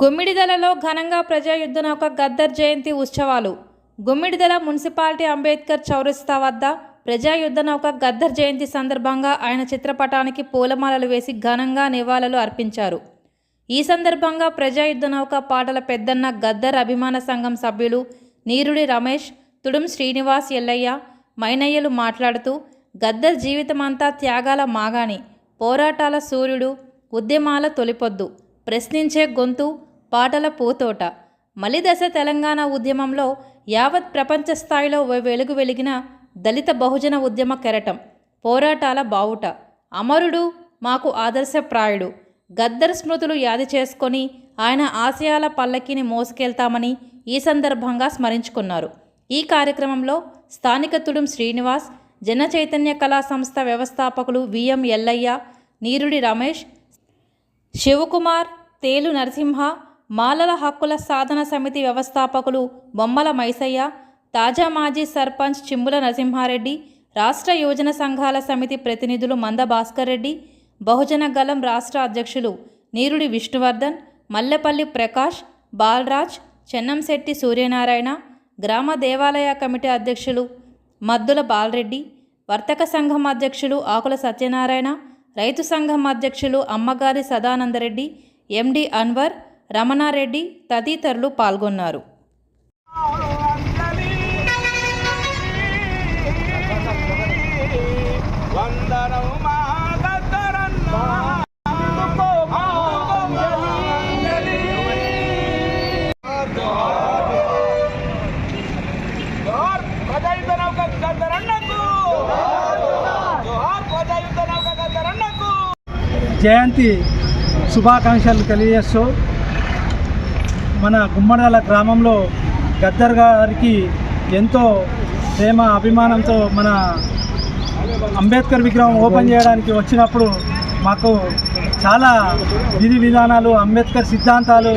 గుమ్మిడిదలలో ఘనంగా ప్రజాయుద్ధ నౌక గద్దర్ జయంతి ఉత్సవాలు. గుమ్మిడిదల మున్సిపాలిటీ అంబేద్కర్ చౌరస్తా వద్ద ప్రజాయుద్ధ నౌక గద్దర్ జయంతి సందర్భంగా ఆయన చిత్రపటానికి పూలమాలలు వేసి ఘనంగా నివాళులు అర్పించారు. ఈ సందర్భంగా ప్రజాయుద్ధ నౌక పాటల పెద్దన్న గద్దర్ అభిమాన సంఘం సభ్యులు నీరుడి రమేష్ తుడుం శ్రీనివాస్ ఎల్లయ్య మైనయ్యలు మాట్లాడుతూ గద్దర్ జీవితమంతా త్యాగాల మాగాణి పోరాటాల సూర్యుడు ఉద్యమాల తొలిపొద్దు ప్రశ్నించే గొంతు పాటల పూతోట. మలిదశ తెలంగాణ ఉద్యమంలో యావత్ ప్రపంచ స్థాయిలో వెలుగు వెలిగిన దళిత బహుజన ఉద్యమ కెరటం పోరాటాల బావుట. అమరుడు మాకు ఆదర్శప్రాయుడు గద్దర్ స్మృతులు యాది చేసుకొని ఆయన ఆశయాల పల్లకిని మోసుకెళ్తామని ఈ సందర్భంగా స్మరించుకున్నారు. ఈ కార్యక్రమంలో స్థానిక తుడుం శ్రీనివాస్ జన చైతన్య కళా సంస్థ వ్యవస్థాపకులు విఎం ఎల్లయ్య నీరుడి రమేష్ శివకుమార్ తేలు నరసింహ మాలల హక్కుల సాధన సమితి వ్యవస్థాపకులు బొమ్మల మైసయ్య తాజా మాజీ సర్పంచ్ చిమ్ముల నరసింహారెడ్డి రాష్ట్ర యువజన సంఘాల సమితి ప్రతినిధులు మంద భాస్కర్ రెడ్డి బహుజన గలం రాష్ట్ర అధ్యక్షులు నీరుడి విష్ణువర్ధన్ మల్లెపల్లి ప్రకాష్ బాలరాజ్ చెన్నంశెట్టి సూర్యనారాయణ గ్రామ దేవాలయ కమిటీ అధ్యక్షులు మద్దుల బాలరెడ్డి వర్తక సంఘం అధ్యక్షులు ఆకుల సత్యనారాయణ రైతు సంఘం అధ్యక్షులు అమ్మగారి సదానందరెడ్డి ఎండి అన్వర్ రమణారెడ్డి తదితరులు పాల్గొన్నారు. జయంతి శుభాకాంక్షలు తెలియజేస్తూ మన గుమ్మడాల గ్రామంలో గద్దర్ గారికి ఎంతో ప్రేమ అభిమానంతో మన అంబేద్కర్ విగ్రహం ఓపెన్ చేయడానికి వచ్చినప్పుడు మాకు చాలా విధి విధానాలు అంబేద్కర్ సిద్ధాంతాలు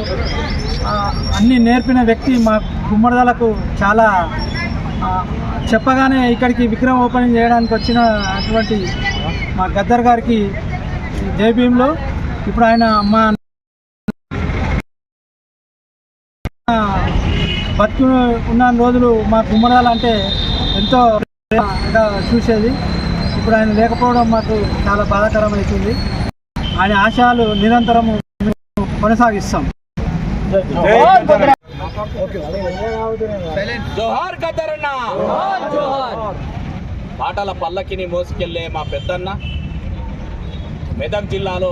అన్నీ నేర్పిన వ్యక్తి మా గుమ్మడదలకు చాలా చెప్పగానే ఇక్కడికి విగ్రహం ఓపెనింగ్ చేయడానికి వచ్చిన అటువంటి మా గద్దర్ గారికి జైభీంలో ఇప్పుడు ఆయన మా బతుకు ఉన్న రోజులు మా కుమ్మరాలు అంటే ఎంతో చూసేది. ఇప్పుడు ఆయన లేకపోవడం మాకు చాలా బాధాకరం అవుతుంది ఆయన ఆశయాలు నిరంతరం కొనసాగిస్తాం. జోహార్ గద్దరన్న పాటల పల్లకిని మోసుకెళ్ళే మా పెద్దన్న. మెదక్ జిల్లాలో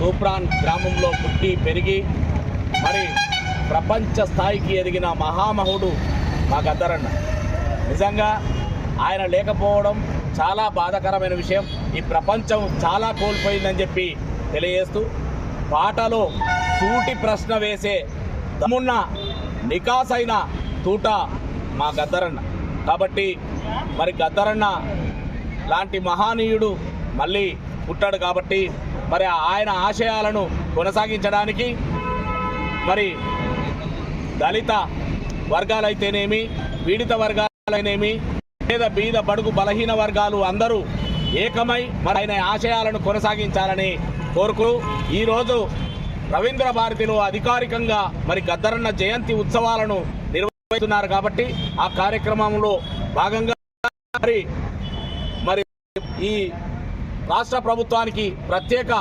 తూప్రాన్ గ్రామంలో పుట్టి పెరిగి మరి ప్రపంచ స్థాయికి ఎదిగిన మహామహుడు మా గద్దరన్న నిజంగా ఆయన లేకపోవడం చాలా బాధాకరమైన విషయం. ఈ ప్రపంచం చాలా కోల్పోయిందని చెప్పి తెలియజేస్తూ పాటలో సూటి ప్రశ్న వేసే దమ్మున్న నికాసైన తూట మా గద్దరన్న కాబట్టి మరి గద్దరన్న లాంటి మహానీయుడు మళ్ళీ పుట్టాడు కాబట్టి మరి ఆయన ఆశయాలను కొనసాగించడానికి మరి దళిత వర్గాలైతేనేమి పీడిత వర్గాలైనేమి పేద బీద బడుగు బలహీన వర్గాలు అందరూ ఏకమై మరి ఆయన ఆశయాలను కొనసాగించాలని కోరుకు ఈరోజు రవీంద్ర భారతిలో అధికారికంగా మరి గద్దరన్న జయంతి ఉత్సవాలను నిర్వహిస్తున్నారు కాబట్టి ఆ కార్యక్రమంలో భాగంగా మరి మరి ఈ రాష్ట్ర ప్రభుత్వానికి ప్రత్యేక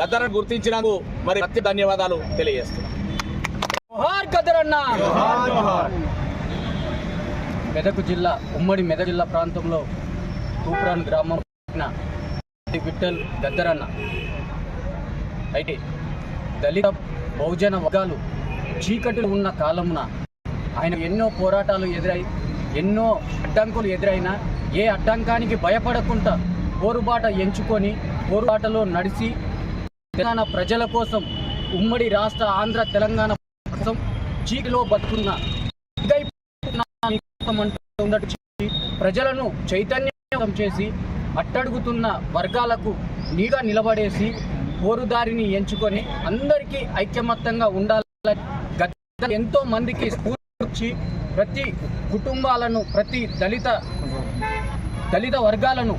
గద్దరను గుర్తించినందుకు మరి ప్రత్యేక ధన్యవాదాలు తెలియజేస్తున్నాను జోహార్ గద్దరన్న మెదక్ జిల్లా ఉమ్మడి మెదక్ జిల్లా ప్రాంతంలో తూప్రాన్ గ్రామం విఠల్ గద్దరన్న. అయితే దళిత బహుజన వర్గాలు చీకటిలో ఉన్న కాలమున ఆయన ఎన్నో పోరాటాలు ఎదురై ఎన్నో అడ్డంకులు ఎదురైనా ఏ అడ్డంకానికి భయపడకుండా పోరుబాట ఎంచుకొని పోరుబాటలో నడిచి తెలంగాణ ప్రజల కోసం ఉమ్మడి రాష్ట్ర ఆంధ్ర తెలంగాణ కోసం చీటిలో బతుకున్న. ప్రజలను చైతన్యం చేసి అట్టడుగుతున్న వర్గాలకు నీగా నిలబడేసి పోరుదారిని ఎంచుకొని అందరికీ ఐక్యమత్తంగా ఉండాలని గత ఎంతో మందికి స్ఫూర్తి ప్రతి కుటుంబాలను ప్రతి దళిత దళిత వర్గాలను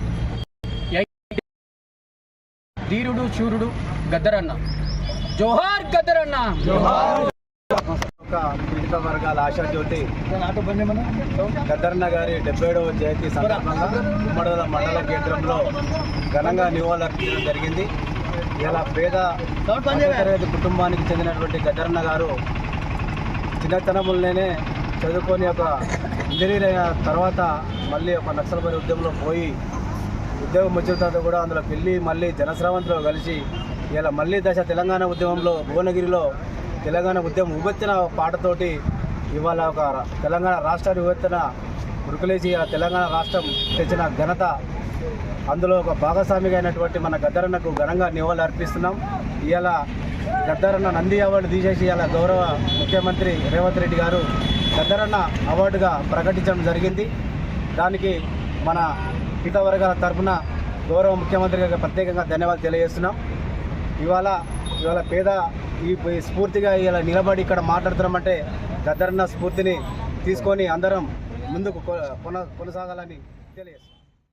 ధీరుడు శూరుడు గద్దరన్న. జోహార్ గద్దరన్న. యొక్క పీడిత వర్గాల ఆశాజ్యోతి గద్దరన్న గారి డెబ్బై ఏడవ జయంతి సందర్భంగా ఉమ్మడల మండల కేంద్రంలో ఘనంగా నివాళులర్పించడం జరిగింది. ఇలా పేద మధ్యతరగతి కుటుంబానికి చెందినటువంటి గద్దరన్న గారు చిన్నతనములనే చదువుకొని ఒక ఇంజనీర్ అయిన తర్వాత మళ్ళీ ఒక నక్సల్బరి ఉద్యమంలో పోయి ఉద్యోగం వచ్చిన తర్వాత కూడా అందులోకి వెళ్ళి మళ్ళీ జనస్రవంతిలో కలిసి ఇలా మళ్ళీ దశ తెలంగాణ ఉద్యమంలో భువనగిరిలో తెలంగాణ ఉద్యమం ఉబెత్తిన పాటతోటి ఇవాళ ఒక తెలంగాణ రాష్ట్రాన్ని ఉబెత్తిన ఉరుకులేసి తెలంగాణ రాష్ట్రం తెచ్చిన ఘనత. అందులో ఒక భాగస్వామిగా అయినటువంటి మన గద్దరన్నకు ఘనంగా నివాళులు అర్పిస్తున్నాం. ఇవాళ గద్దరన్న నంది అవార్డు తీసేసి ఇలా గౌరవ ముఖ్యమంత్రి రేవంత్ రెడ్డి గారు గద్దరన్న అవార్డుగా ప్రకటించడం జరిగింది. దానికి మన హిత వర్గాల తరఫున గౌరవ ముఖ్యమంత్రి గారికి ప్రత్యేకంగా ధన్యవాదాలు తెలియజేస్తున్నాం. ఇవాళ ఇవాళ పేద ఈ స్ఫూర్తిగా ఇలా నిలబడి ఇక్కడ మాట్లాడుతున్నామంటే గద్దరన్న స్ఫూర్తిని తీసుకొని అందరం ముందుకు కొన కొనసాగాలని తెలియజేస్తాం